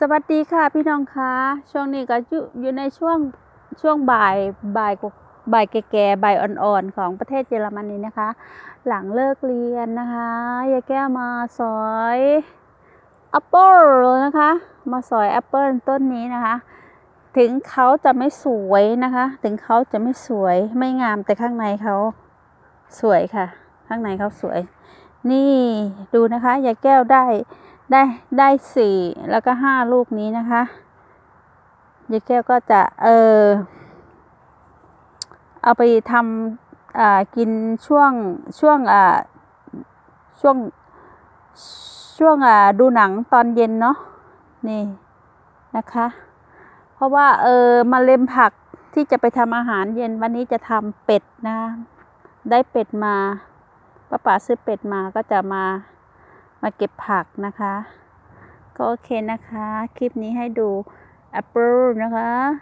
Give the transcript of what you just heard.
สวัสดีค่ะพี่น้องคะช่วงนี้ก็อยู่ในช่วงช่วงบ่ายบ่ายกบ่ายแก่ๆบ่ายอ่อนๆของประเทศเยอรมนีนะคะ หลังเลิกเรียนนะคะยายแก้วมาสอยแอปเปิลนะคะ มาสอยแอปเปิลต้นนี้นะคะ ถึงเขาจะไม่สวยนะคะ ถึงเขาจะไม่สวยไม่งามแต่ข้างในเขาสวยค่ะ ข้างในเขาสวย นี่ดูนะคะยายแก้วได้ ได้ได้สี่แล้วก็ห้าลูกนี้นะคะยายแก้วก็จะเออเอาไปทำอ่ากินช่วงช่วงอ่าช่วงช่วงอ่าดูหนังตอนเย็นเนาะนี่นะคะ เพราะว่าเออมาเล็มผักที่จะไปทำอาหารเย็นวันนี้จะทำเป็ดนะ ได้เป็ดมาป้าป๋าซื้อเป็ดมาก็จะมา มาเก็บผักนะคะ ก็โอเคนะคะ คลิปนี้ให้ดูแอปเปิลนะคะ